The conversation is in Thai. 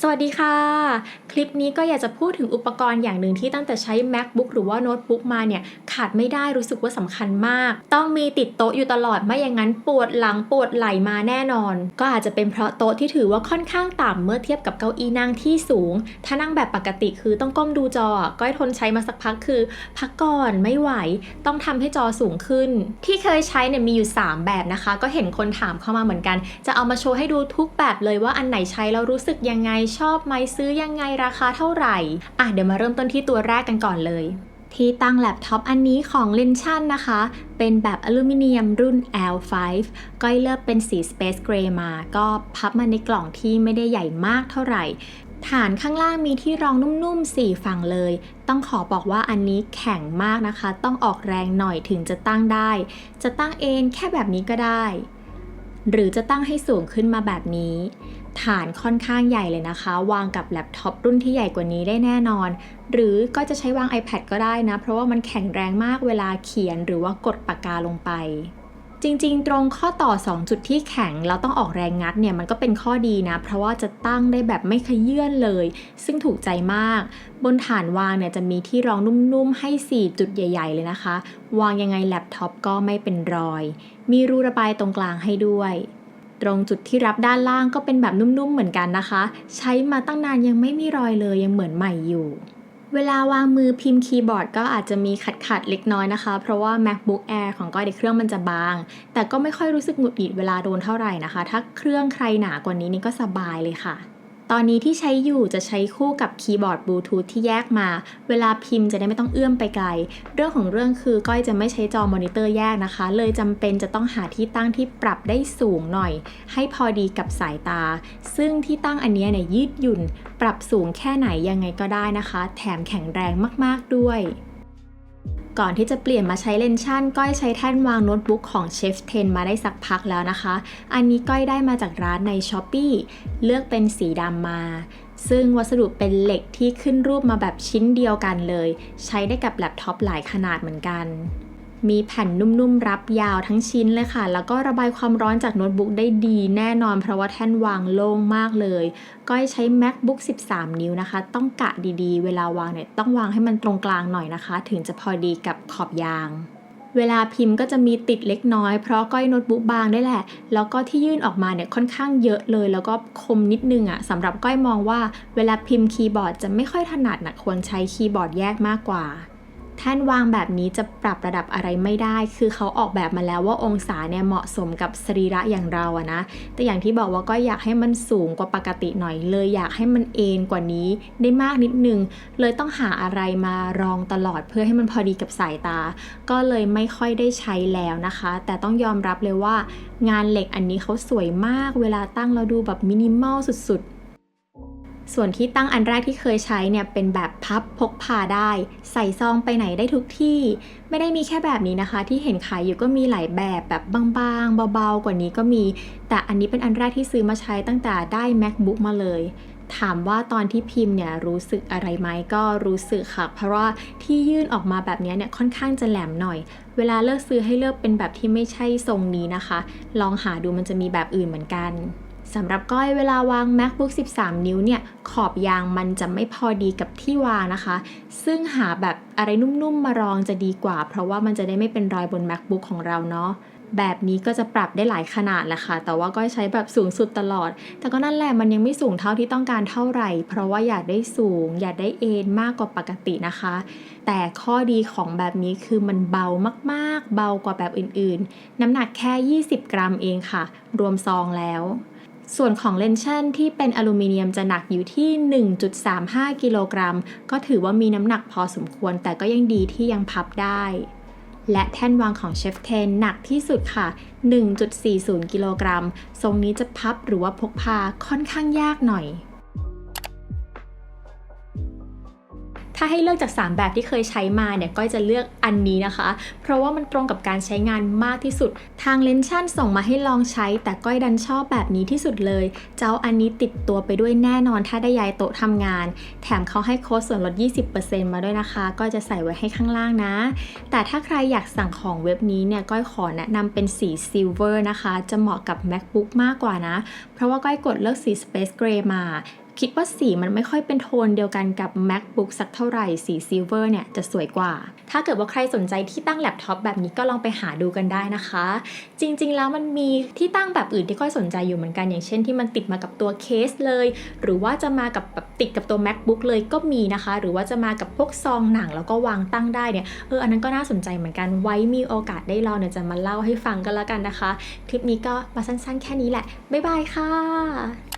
สวัสดีค่ะ คลิปนี้ก็อยากจะพูดถึงอุปกรณ์อย่างหนึ่งที่ตั้งแต่ใช้ macbook หรือว่าโน้ตบุ๊กมาเนี่ย ขาดไม่ได้รู้สึกว่าสำคัญมาก ต้องมีติดโต๊ะอยู่ตลอดไม่อย่างนั้นปวดหลังปวดไหล่มาแน่นอน ก็อาจจะเป็นเพราะโต๊ะที่ถือว่าค่อนข้างต่ำเมื่อเทียบกับเก้าอี้นั่งที่สูง ถ้านั่งแบบปกติคือต้องก้มดูจอก้อยทนใช้มาสักพักคือ พักก่อนไม่ไหว ต้องทำให้จอสูงขึ้น ที่เคยใช้เนี่ยมีอยู่ 3 แบบนะคะ ก็เห็นคนถามเข้ามาเหมือนกัน จะเอามาโชว์ให้ดูทุกแบบเลยว่าอันไหนใช้แล้วรู้สึกยังไงชอบไหมซื้อยังไงราคาเท่าไหร่ อะเดี๋ยวมาเริ่มต้นที่ตัวแรกกันก่อนเลย ที่ตั้งแล็ปท็อปอันนี้ของ l e n s h a n นะคะ เป็นแบบอลูมิเนียมรุ่น L5 ก้อยเลือกเป็นสี Space Gray มา ก็พับมาในกล่องที่ไม่ได้ใหญ่มากเท่าไหร่ฐานข้างล่างมีที่รองนุ่มๆ 4 ฝั่งเลย ต้องขอบอกว่าอันนี้แข็งมากนะคะ ต้องออกแรงหน่อยถึงจะตั้งได้ จะตั้งเองแค่แบบนี้ก็ได้ หรือจะตั้งให้สูงขึ้นมาแบบนี้ ฐานค่อนข้างใหญ่เลยนะคะ วางกับแล็ปท็อปรุ่นที่ใหญ่กว่านี้ได้แน่นอน หรือก็จะใช้วาง iPad ก็ได้นะ เพราะว่ามันแข็งแรงมากเวลาเขียนหรือว่ากดปากกาลงไป จริงๆ ตรงข้อต่อ 2 จุดที่แข็งเราต้องออกแรงงัดเนี่ยมันก็เป็นข้อดีนะ เพราะว่าจะตั้งได้แบบไม่ขยื่นเลย ซึ่งถูกใจมาก บนฐานวางเนี่ยจะมีที่รองนุ่มๆให้ 4 จุดใหญ่ ๆ เลยนะคะ วางยังไงแล็ปท็อปก็ไม่เป็นรอย มีรูระบายตรงกลางให้ด้วย ตรงจุดที่รับด้านล่างก็เป็นแบบนุ่มๆเหมือนกันนะคะ ใช้มาตั้งนานยังไม่มีรอยเลยยังเหมือนใหม่อยู่ เวลาวางมือพิมพ์คีย์บอร์ดก็อาจจะมีขัดๆเล็กน้อยนะคะ เพราะว่า macbook air ของก้อยในเครื่องมันจะบาง แต่ก็ไม่ค่อยรู้สึกหงุดหงิดเวลาโดนเท่าไหร่นะคะ ถ้าเครื่องใครหนากว่านี้นี่ก็สบายเลยค่ะ ตอนนี้ที่ใช้อยู่จะใช้คู่กับคีย์บอร์ดบลูทูธที่แยกมา เวลาพิมพ์จะได้ไม่ต้องเอื้อมไปไกล เรื่องของเรื่องคือก้อยจะไม่ใช้จอมอนิเตอร์แยกนะคะ เลยจำเป็นจะต้องหาที่ตั้งที่ปรับได้สูงหน่อย ให้พอดีกับสายตา ซึ่งที่ตั้งอันเนี้ยเนี่ยยืดหยุ่น ปรับสูงแค่ไหนยังไงก็ได้นะคะ แถมแข็งแรงมาก ๆด้วย ก่อนที่จะเปลี่ยนมาใช้เลนชั่น ก้อยใช้แท่นวางโน้ตบุ๊กของ Chef 10 มาได้สักพักแล้วนะคะ อันนี้ก้อยได้มาจากร้านใน s h อ p e e เลือกเป็นสีดำมา ซึ่งวัสดุเป็นเหล็กที่ขึ้นรูปมาแบบชิ้นเดียวกันเลย ใช้ได้กับแล็ปท็อปหลายขนาดเหมือนกัน มีแผ่นนุ่มๆ รับยาวทั้งชิ้นเลยค่ะ แล้วก็ระบายความร้อนจากโน้ตบุ๊กได้ดีแน่นอน เพราะว่าแท่นวางโล่งมากเลย ก้อยใช้ macbook 13 นิ้วนะคะ ต้องกะดีๆ เวลาวางเนี่ยต้องวางให้มันตรงกลางหน่อยนะคะ ถึงจะพอดีกับขอบยางเวลาพิมพ์ก็จะมีติดเล็กน้อย เพราะก้อยโน้ตบุ๊กบางได้แหละ แล้วก็ที่ยื่นออกมาเนี่ยค่อนข้างเยอะเลย แล้วก็คมนิดนึงอะ่ะสำหรับก้อยมองว่าเวลาพิมพ์คีย์บอร์ดจะไม่ค่อยถนัดนะควรใช้คีย์บอร์ดแยกมากกว่า แท่นวางแบบนี้จะปรับระดับอะไรไม่ได้ คือเขาออกแบบมาแล้วว่าองศาเนี่ยเหมาะสมกับสรีระอย่างเราอะนะ แต่อย่างที่บอกว่าก็อยากให้มันสูงกว่าปกติหน่อยเลย อยากให้มันเอนกว่านี้ได้มากนิดนึง เลยต้องหาอะไรมารองตลอดเพื่อให้มันพอดีกับสายตา ก็เลยไม่ค่อยได้ใช้แล้วนะคะ แต่ต้องยอมรับเลยว่างานเหล็กอันนี้เขาสวยมาก เวลาตั้งเราดูแบบมินิมอลสุดๆ ส่วนที่ตั้งอันแรกที่เคยใช้เนี่ยเป็นแบบพับพกพาได้ ใส่ซองไปไหนได้ทุกที่ ไม่ได้มีแค่แบบนี้นะคะ ที่เห็นขายอยู่ก็มีหลายแบบแบบบางๆ เบาๆ กว่านี้ก็มี แต่อันนี้เป็นอันแรกที่ซื้อมาใช้ตั้งแต่ได้ macbook มาเลยถามว่าตอนที่พิมพ์เนี่ยรู้สึกอะไรไหมก็รู้สึกค่ะ เพราะว่าที่ยื่นออกมาแบบนี้เนี่ยค่อนข้างจะแหลมหน่อย เวลาเลือกซื้อให้เลือกเป็นแบบที่ไม่ใช่ทรงนี้นะคะ ลองหาดูมันจะมีแบบอื่นเหมือนกัน สำหรับก้อยเวลาวาง macbook 13 นิ้วเนี่ย ขอบยางมันจะไม่พอดีกับที่วางนะคะ ซึ่งหาแบบอะไรนุ่มๆมารองจะดีกว่า เพราะว่ามันจะได้ไม่เป็นรอยบน macbook ของเราเนาะแบบนี้ก็จะปรับได้หลายขนาดแหละค่ะ แต่ว่าก็ใช้แบบสูงสุดตลอด แต่ก็นั่นแหละมันยังไม่สูงเท่าที่ต้องการเท่าไหร่ เพราะว่าอยากได้สูง อยากได้เอ็นมากกว่าปกตินะคะ แต่ข้อดีของแบบนี้คือมันเบามากๆ เบากว่าแบบอื่นๆ น้ำหนักแค่ 20 กรัมเองค่ะ รวมซองแล้ว ส่วนของเลนชั่นที่เป็นอลูมิเนียมจะหนักอยู่ที่ 1.35 กิโลกรัม ก็ถือว่ามีน้ำหนักพอสมควร แต่ก็ยังดีที่ยังพับได้ และแท่นวางของเชฟเทนหนักที่สุดค่ะ 1.40 กิโลกรัม ทรงนี้จะพับหรือว่าพกพาค่อนข้างยากหน่อย ถ้าให้เลือกจาก 3 แบบที่เคยใช้มาเนี่ยก้อยจะเลือกอันนี้นะคะ เพราะว่ามันตรงกับการใช้งานมากที่สุด ทางเลนชั่นส่งมาให้ลองใช้ แต่ก้อยดันชอบแบบนี้ที่สุดเลย เจ้าอันนี้ติดตัวไปด้วยแน่นอนถ้าได้ย้ายโต๊ะทำงาน แถมเขาให้โค้ดส่วนลด 20%มาด้วยนะคะ ก็จะใส่ไว้ให้ข้างล่างนะ แต่ถ้าใครอยากสั่งของเว็บนี้เนี่ยก้อยขอแนะนำเป็นสีซิลเวอร์นะคะ จะเหมาะกับ macbook มากกว่านะ เพราะว่าก้อยกดเลือกสี space gray มา คิดว่าสีมันไม่ค่อยเป็นโทนเดียวกันกับ MacBook สักเท่าไหร่สี Silver เนี่ยจะสวยกว่า ถ้าเกิดว่าใครสนใจที่ตั้งแล็ปท็อปแบบนี้ก็ลองไปหาดูกันได้นะคะ จริงๆแล้วมันมีที่ตั้งแบบอื่นที่ค่อยสนใจอยู่เหมือนกันอย่างเช่นที่มันติดมากับตัวเคสเลย หรือว่าจะมากับแบบติดกับตัว MacBook เลยก็มีนะคะ หรือว่าจะมากับพวกซองหนังแล้วก็วางตั้งได้เนี่ยเอออันนั้นก็น่าสนใจเหมือนกันไว้มีโอกาสได้ลองเนี่ยจะมาเล่าให้ฟังกันแล้วกันนะคะ คลิปนี้ก็มาสั้นๆ แค่นี้แหละบ๊ายบายค่ะ